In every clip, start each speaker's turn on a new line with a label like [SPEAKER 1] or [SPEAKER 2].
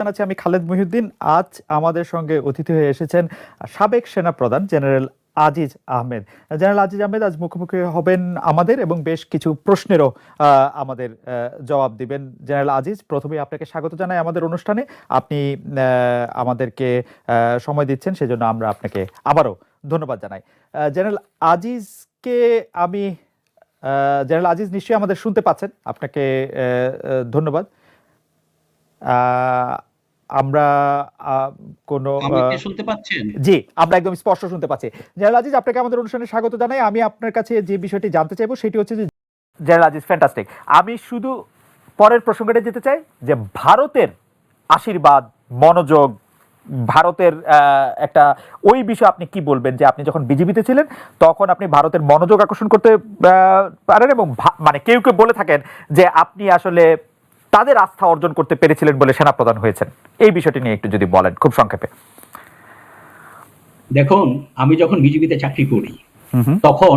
[SPEAKER 1] জানাচ্ছি আমি খালেদ মহিউদ্দিন। আজ আমাদের সঙ্গে অতিথি হয়ে এসেছেন সাবেক সেনা প্রধান জেনারেল আজিজ আহমেদ। জেনারেল আজিজ আহমেদ, আজ মুখোমুখি হবেন আমাদের এবং বেশ কিছু প্রশ্নেরও আমাদের জবাব দিবেন। জেনারেল আজিজ প্রথমে আপনাকে স্বাগত জানাই আমাদের অনুষ্ঠানে। আপনি আমাদেরকে সময় দিচ্ছেন, সেজন্য আমরা আপনাকে আবারও ধন্যবাদ জানাই। জেনারেল আজিজকে আমি জেনারেল আজিজ নিশ্চয়ই আমাদের শুনতে পাচ্ছেন। আপনাকে ধন্যবাদ। আমরা কোনো
[SPEAKER 2] শুনতে পাচ্ছেন?
[SPEAKER 1] জি আমরা একদম স্পষ্ট শুনতে পাচ্ছি। জেনারেল আজিজ আপনাকে আমাদের অনুষ্ঠানে স্বাগত জানাই। আমি আপনার কাছে যে বিষয়টি জানতে চাইব সেটি হচ্ছে যে জেনারেল আজিজ ফ্যান্টাস্টিক আমি শুধু পরের প্রসঙ্গটা যেতে চাই যে ভারতের আশীর্বাদ মনোযোগ ভারতের একটা ওই বিষয়ে আপনি কি বলবেন? যে আপনি যখন বিজেপিতে ছিলেন তখন আপনি ভারতের মনোযোগ আকর্ষণ করতে পারেন এবং মানে কেউ কেউ বলে থাকেন যে আপনি আসলে তাদের আস্থা অর্জন করতে পেরেছিলেন বলে সেনাপ্রধান হয়েছেন। এই বিষয়টি নিয়ে একটু যদি বলেন খুব সংক্ষেপে।
[SPEAKER 2] দেখুন আমি যখন বিজেপিতে চাকরি করি তখন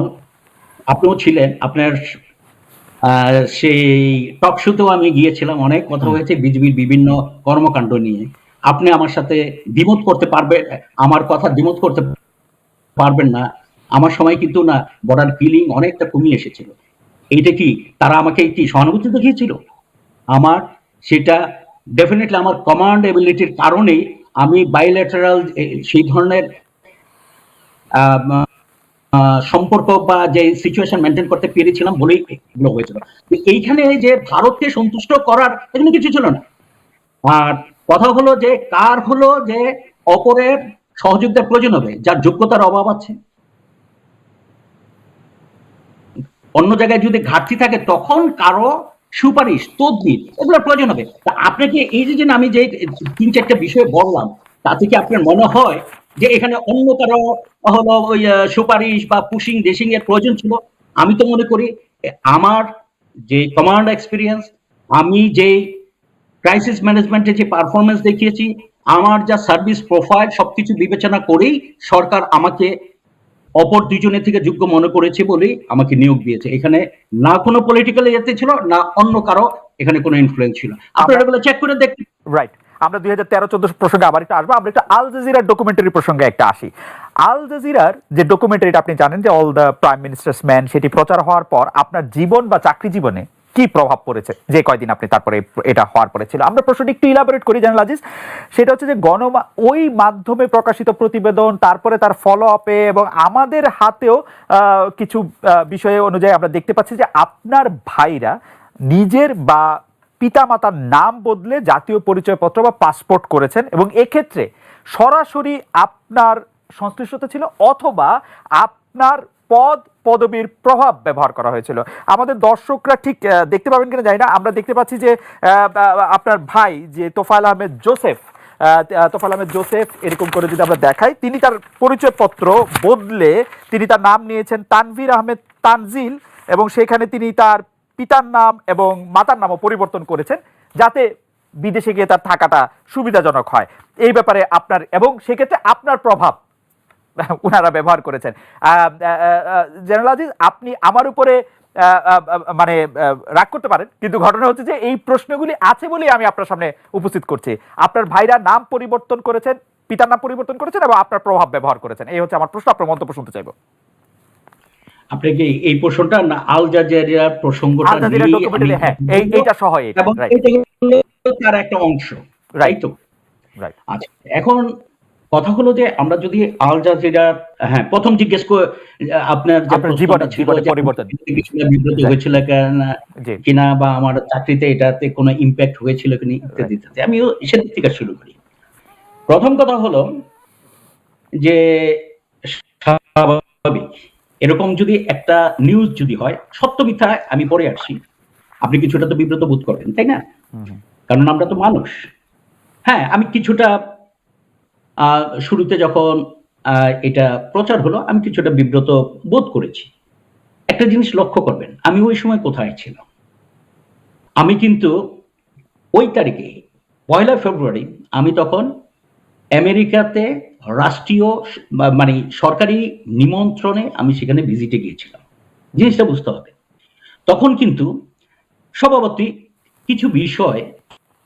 [SPEAKER 2] আপনিও ছিলেন আপনার সেই টক শোতেও আমি গিয়েছিলাম অনেক কথা হয়েছে বিজেপির বিভিন্ন কর্মকাণ্ড নিয়ে। আপনি আমার সাথে দ্বিমত করতে পারবেন আমার কথা দ্বিমত করতে পারবেন না। আমার সময় কিন্তু না বর্ডার ফিলিং অনেকটা কমিয়ে এসেছিল। এইটা কি তারা আমাকে কি সহানুভূতি দেখিয়েছিল? আমার, সেটা ডেফিনেটলি আমার কমান্ড এবিলিটির কারণেই আমি বাইলেটারাল সেই ধরনের সম্পর্ক বা যে সিচুয়েশন মেনটেন করতে পেরেছিলাম বলেই এগুলো হয়েছিল। এইখানে যে ভারতকে সন্তুষ্ট করার এখানে কিছু ছিল না। আর কথা হলো যে, কার হলো যে অপরের সহযোগিতার প্রয়োজন হবে, যার যোগ্যতার অভাব আছে। অন্য জায়গায় যদি ঘাটতি থাকে, তখন কারও সুপারিশ, তদবির, এগুলোর প্রয়োজন হবে। তা আপনাকে এই যে যে আমি যে তিন চারটা বিষয় বললাম তা থেকে আপনার মনে হয় যে এখানে অন্য কারও হলো ওই সুপারিশ বা পুশিং ডেসিং এর প্রয়োজন ছিল? আমি তো মনে করি আমার যে কমান্ড এক্সপিরিয়েন্স আমি যে ক্রাইসিস ম্যানেজমেন্টে যে পারফরমেন্স দেখিয়েছি, আমার যা সার্ভিস প্রোফাইল সবকিছু বিবেচনা করেই সরকার আমাকে অপর দুজনের থেকে যোগ্য মনে করেছে বলেই আমাকে নিয়োগ দিয়েছে। এখানে না কোনো পলিটিক্যাল ইয়েতে ছিল না অন্য কারও এখানে কোনো ইনফ্লুয়েন্স ছিল। আপনারা এগুলো চেক করে দেখতে
[SPEAKER 1] রাইট আমরা দুই হাজার তেরো চোদ্দ প্রসঙ্গে আবার একটা আসব। আমরা একটা আল জাজিরার ডকুমেন্টারি প্রসঙ্গে একটা আসি। আল জাজিরার যে ডকুমেন্টারিটা আপনি জানেন যে all the prime minister's man সেটি প্রচার হওয়ার পর আপনার জীবন বা চাকরি জীবনে কি প্রভাব পড়েছে? যে কয়দিন আপনি তারপরে এটা হওয়ার পরে ছিল। আমরা প্রশ্নটি একটু ইলাবোরেট করি জানেন আজিজ। সেটা হচ্ছে যে গণমা, ওই মাধ্যমে প্রকাশিত প্রতিবেদন, তারপরে তার ফলো আপে এবং আমাদের হাতেও কিছু বিষয়ে অনুযায়ী আমরা দেখতে পাচ্ছি যে আপনার ভাইরা নিজের বা পিতামাতার নাম বদলে জাতীয় পরিচয়পত্র বা পাসপোর্ট করেছেন এবং এক্ষেত্রে সরাসরি আপনার সংশ্লিষ্টতা ছিল অথবা আপনার পদ, পদবীর প্রভাব ব্যবহার করা হয়েছিল। আমাদের দর্শকরা ঠিক দেখতে পাবেন কিনা জানি না। আমরা দেখতে পাচ্ছি যে আপনার ভাই যে তোফায়েল আহমেদ জোসেফ তোফাল আহমেদ জোসেফ, এরকম করে যদি আমরা দেখাই, তিনি তার পরিচয়পত্র বদলে তিনি তার নাম নিয়েছেন তানভীর আহমেদ তানজিল এবং সেখানে তিনি তার পিতার নাম এবং মাতার নামও পরিবর্তন করেছেন যাতে বিদেশে গিয়ে তার থাকাটা সুবিধাজনক হয়। এই ব্যাপারে আপনার এবং সেক্ষেত্রে আপনার প্রভাব ওনারা ব্যবহার করেছেন। জেনারেল আজিজ আপনি আমার উপরে মানে রাগ করতে পারেন কিন্তু ঘটনা হচ্ছে যে এই প্রশ্নগুলি আছে বলেই আমি আপনার সামনে উপস্থিত করছি। আপনার ভাইরা নাম পরিবর্তন করেছেন পিতার নাম পরিবর্তন করেছেন এবং আপনার প্রভাব ব্যবহার করেছেন। এই হচ্ছে আমার প্রশ্ন আপনার মন্তব্য শুনতে চাইব।
[SPEAKER 2] আপনাকে এই প্রশ্নটা না আল প্রসঙ্গটা
[SPEAKER 1] হ্যাঁ এইটা সহ এটা
[SPEAKER 2] তার একটা অংশ। রাইট তো?
[SPEAKER 1] রাইট
[SPEAKER 2] আচ্ছা এখন কথা হলো যে আমরা যদি আল জাজিরার হ্যাঁ প্রথম জিজ্ঞেস করে আপনার
[SPEAKER 1] পরিবর্তন।
[SPEAKER 2] বিব্রত হয়েছিল কিনা বা আমার চাকরিতে এটাতে কোনো ইম্প্যাক্ট হয়েছিল কিনা ইত্যাদি ইত্যাদি। আমিও সেদিক থেকে শুরু করি। প্রথম কথা হলো যে স্বাভাবিক এরকম যদি একটা নিউজ যদি হয় সত্য মিথ্যা আমি পরে আসি আপনি কিছুটা তো বিব্রত বোধ করবেন তাই না। কারণ আমরা তো মানুষ। হ্যাঁ আমি কিছুটা শুরুতে যখন এটা প্রচার হলো, আমি কিছুটা বিব্রত বোধ করেছি। একটা জিনিস লক্ষ্য করবেন, আমি ওই সময় কোথায় ছিলাম? আমি কিন্তু ওই তারিখে, পয়লা ফেব্রুয়ারি, আমি তখন আমেরিকাতে রাষ্ট্রীয় মানে সরকারি নিমন্ত্রণে আমি সেখানে ভিজিটে গিয়েছিলাম। জিনিসটা বুঝতে হবে। তখন কিন্তু স্বভাবতই কিছু বিষয়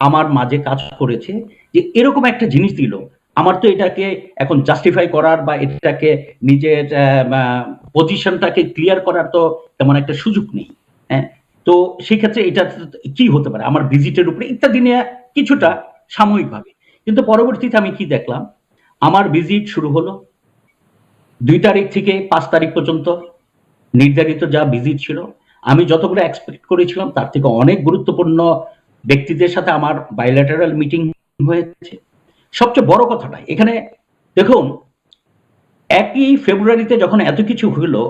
[SPEAKER 2] আমার মাঝে কাজ করেছে যে এরকম একটা জিনিস দিল আমার তো এটাকে এখন জাস্টিফাই করার বা এটাকে নিজের পজিশনটাকে ক্লিয়ার করার তো তেমন একটা সুযোগ নেই হ্যাঁ? তো সেক্ষেত্রে এটা কি হতে পারে? আমার ভিজিটের উপরে ইত্যাদি নিয়ে কিছুটা সাময়িকভাবে। কিন্তু পরবর্তীতে আমি কি দেখলাম? আমার ভিজিট শুরু হলো দুই তারিখ থেকে পাঁচ তারিখ পর্যন্ত। নির্ধারিত যা ভিজিট ছিল, আমি যতগুলো এক্সপেক্ট করেছিলাম, তার থেকে অনেক গুরুত্বপূর্ণ ব্যক্তিদের সাথে আমার বাইল্যাটারাল মিটিং হয়েছে। সবচেয়ে বড় কথাটা এখানে দেখুন, একই ফেব্রুয়ারিতে যখন এত কিছু হলো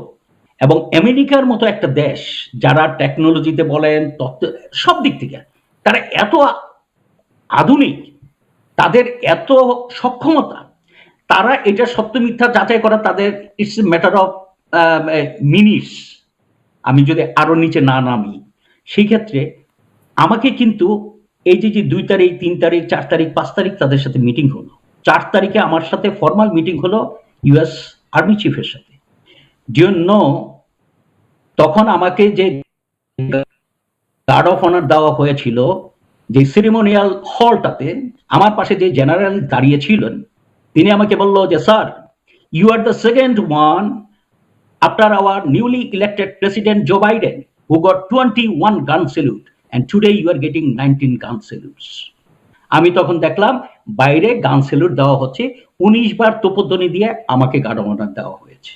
[SPEAKER 2] এবং আমেরিকার মতো একটা দেশ যারা টেকনোলজিতে বলেন, তথ্য, সব দিক থেকে, তারা এত আধুনিক, তাদের এত সক্ষমতা, তারা এটা সত্য মিথ্যা যাচাই করা তাদের ইটস ম্যাটার অফ মিনিটস আমি যদি আরও নিচে না নামি, সেই ক্ষেত্রে আমাকে কিন্তু এই যে যে দুই তারিখ তিন তারিখ চার তারিখ পাঁচ তারিখ তাদের সাথে মিটিং হলো। চার তারিখে আমার সাথে ফর্মাল মিটিং হলো ইউএস আর্মি চিফের সাথে। জন্য তখন আমাকে যে গার্ড অফ অনার দেওয়া হয়েছিল যে সেরিমোনিয়াল হলটাতে আমার পাশে যে জেনারেল দাঁড়িয়ে ছিলেন তিনি আমাকে বলল যে sir you are the second one after our newly elected president Joe who who got 21 gun salute, and today you are getting 19 gun salutes. আমি তখন দেখলাম বাইরে গান সেলুট দেওয়া হচ্ছে উনিশ বার তোপধ্বনি দিয়ে আমাকে গার্ড অনার দেওয়া হয়েছে।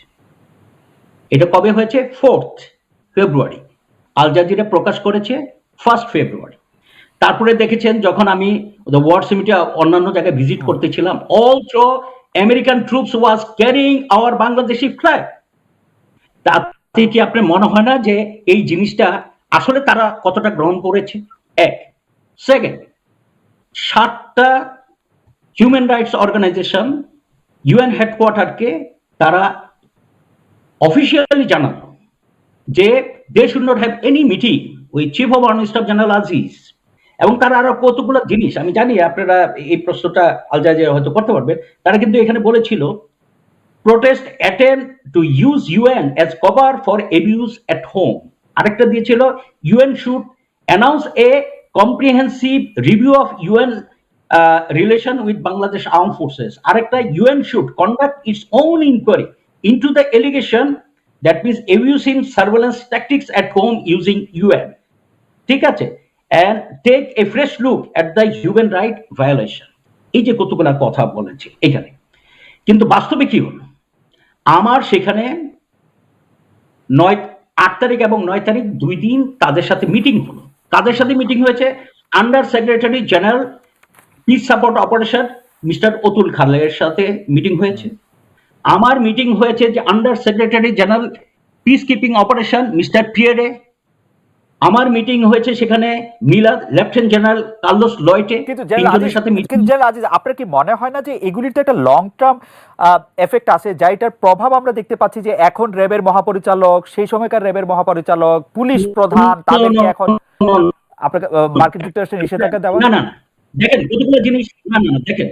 [SPEAKER 2] এটা কবে হয়েছে? ফোর্থ ফেব্রুয়ারি আল জাজিরা প্রকাশ করেছে ফার্স্ট ফেব্রুয়ারি তারপরে দেখেছেন যখন আমি দ্য ওয়ার্ড সিমিটে অন্যান্য জায়গায় ভিজিট করতেছিলাম all through American troops was carrying our Bangladeshi flag তাতে কি আপনার মনে হয় না যে এই জিনিসটা আসলে তারা কতটা গ্রহণ করেছে? এক। সেকেন্ড সাতটা হিউম্যান রাইটস অর্গানাইজেশন ইউএন হেডকোয়ার্টারকে তারা অফিসিয়ালি জানালো যে they should not have any meeting with chief of army staff general Aziz এবং তারা আরও কতগুলো জিনিস, আমি জানি আপনারা এই প্রশ্নটা আলজাজে হয়তো করতে পারবেন, তারা কিন্তু এখানে বলেছিল, protest attempt to use UN as cover for abuse at home. আরেকটা দিয়েছিল UN should announce a comprehensive review of UN relation with Bangladesh armed forces আরেকটা UN should conduct its own inquiry into the allegation that means abuse in surveillance tactics at home using UN ঠিক আছে? And take a fresh look at the human right violation এই যে কতগুলা কথা বলেছে, এখানে। কিন্তু বাস্তবে কি হল? আমার সেখানে নয় আট তারিখ এবং নয় তারিখ দুই দিন তাদের সাথে মিটিং হলো। তাদের সাথে মিটিং হয়েছে under secretary general peace support operation mister Atul খালের সাথে মিটিং হয়েছে। আমার মিটিং হয়েছে যে under secretary general peace keeping operation mister পিয়ারে আমার মিটিং হয়েছে সেখানে মিলাদ লেফটেন্যান্ট জেনারেল কার্লোস লয়েটে তিনজনের সাথে মিটিং
[SPEAKER 1] কিন্তু জেনারেল আজিজ আপনার কি মনে হয় না যে এগুলির তো একটা লং টার্ম এফেক্ট আছে যাইটার প্রভাব আমরা দেখতে পাচ্ছি যে এখন র্যাবের মহাপরিচালক সেই সময়কার র্যাবের মহাপরিচালক পুলিশ প্রধান তাদেরকে এখন আপনাকে মার্কিন যুক্তরাষ্ট্রের নিষেধাজ্ঞা দেওয়া
[SPEAKER 2] না না দেখেন কতগুলো জিনিস না না না, দেখেন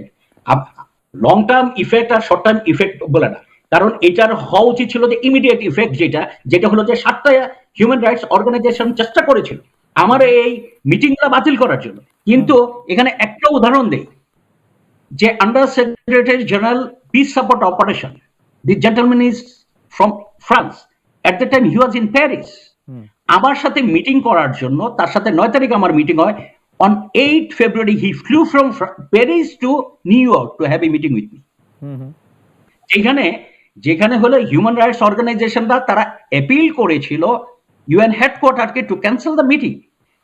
[SPEAKER 2] লং টার্ম ইফেক্ট আর শর্ট টার্ম ইফেক্ট বলে না। কারণ এটার হওয়া উচিত ছিল যে ইমিডিয়েট ইফেক্ট যেটা যেটা হলো যে সাতটা হিউম্যান রাইটস অর্গানাইজেশন চেষ্টা করেছিল আমার এই মিটিংটা বাতিল করার জন্য। কিন্তু এখানে একটা উদাহরণ দেই যে under secretary general peace support operation the gentleman is from France at the time he was in Paris আমার সাথে মিটিং করার জন্য তার সাথে নয় তারিখ আমার মিটিং হয় on eight February he flew from Paris to New York to have a meeting with me যেখানে যেখানে হলো হিউম্যান রাইটস অর্গানাইজেশনরা তারা অ্যাপিল করেছিল UN হেডকোয়ার্টারকে to cancel the meeting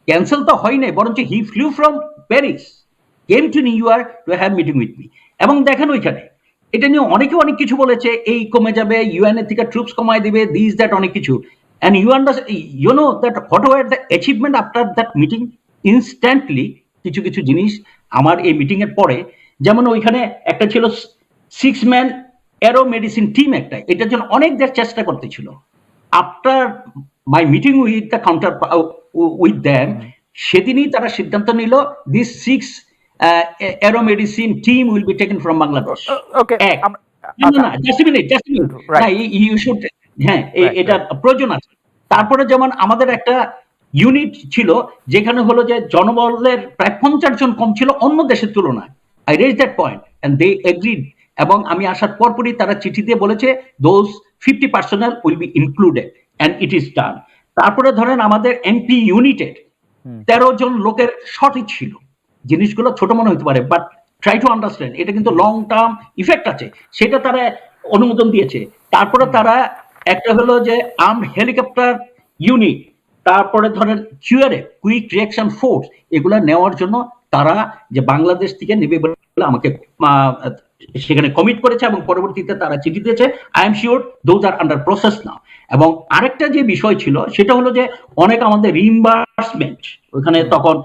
[SPEAKER 2] cancel তো হয় নাই, বরঞ্চ he flew from Paris came to New York to have meeting with me এবং দেখেন ওইখানে, এটা নিয়ে অনেকে অনেক কিছু বলেছে, এই কমে যাবে ইউএন এর থেকে ট্রুপস কমায় দিবে দিস দ্যাট অনেক কিছু। And you under you know that what were the achievement after that meeting instantly কিছু কিছু জিনিস আমার এই মিটিং এর পরে, যেমন ওইখানে একটা ছিল six man aero medicine team একটা, এটার জন্য অনেক দেশ চেষ্টা করতেছিল। After my meeting with the counter with them সেদিনই তারা সিদ্ধান্ত নিল this six aero medicine team will be taken from Bangladesh
[SPEAKER 1] okay
[SPEAKER 2] এক না না জাস্ট মিনিট জাস্ট মিনিট না ইউ শুড হ্যাঁ এটা প্রয়োজন আছে। তারপরে যেমন আমাদের একটা ইউনিট ছিল যেখানে হলো যে জনবলের প্রায় পঞ্চাশ জন কম ছিল অন্য দেশের তুলনায়। I raise that point and they agreed এবং আমি আসার পরপরই তারা চিঠি দিয়ে বলেছে those fifty personal will be included and it is done তারপরে ধরেন আমাদের এমপি ইউনিটের তেরো জন লোকের সঠিক ছিল। জিনিসগুলো ছোট মনে হতে পারে বাট ট্রাই টু আন্ডারস্ট্যান্ড এটা কিন্তু লং টার্ম ইফেক্ট আছে। সেটা তারা অনুমোদন দিয়েছে। তারপরে তারা একটা হলো যে আর্ম হেলিকপ্টার ইউনিট তারপরে ধরেন কিউআরএ কুইক রিয়াকশন ফোর্স এগুলা নেওয়ার জন্য তারা যে বাংলাদেশ থেকে নেবে বলে আমাকে সেখানে কমিট করেছে এবং পরবর্তীতে তারা চিঠি দিয়েছে। I am sure those are under process now এবং আরেকটা যে বিষয় ছিল সেটা হলো যে অনেক আমাদের রিইম্বার্সমেন্ট ওখানে তখন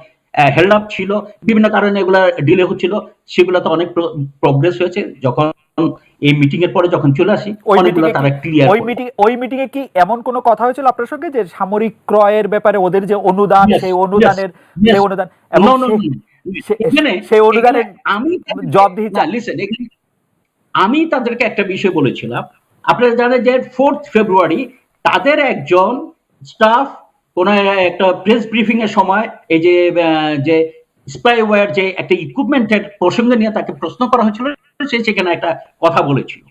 [SPEAKER 2] হেল্ড আপ ছিল। বিভিন্ন কারণে এগুলা ডিলে হচ্ছিল। সেগুলোতে অনেক প্রগ্রেস হয়েছে। যখন এই মিটিং এর পরে যখন চলে আসি অনেকগুলো তারা ক্লিয়ার
[SPEAKER 1] ওই মিটিং ওই মিটিং এ কি এমন কোনো কথা হয়েছিল আপনার সঙ্গে? যে সামরিক ক্রয়ের ব্যাপারে ওদের যে অনুদান সেই অনুদানের সেই অনুদান? সেই
[SPEAKER 2] আমি তাদেরকে একটা বিষয় বলেছিলাম। আপনারা জানেন যে ফোর্থ ফেব্রুয়ারি তাদের একজন স্টাফ কোন একটা প্রেস ব্রিফিং এর সময় এই যে যে স্পাইওয়্যার যে একটা ইকুইপমেন্টের প্রসঙ্গ নিয়ে তাকে প্রশ্ন করা হয়েছিল সে সেখানে একটা কথা বলেছিল।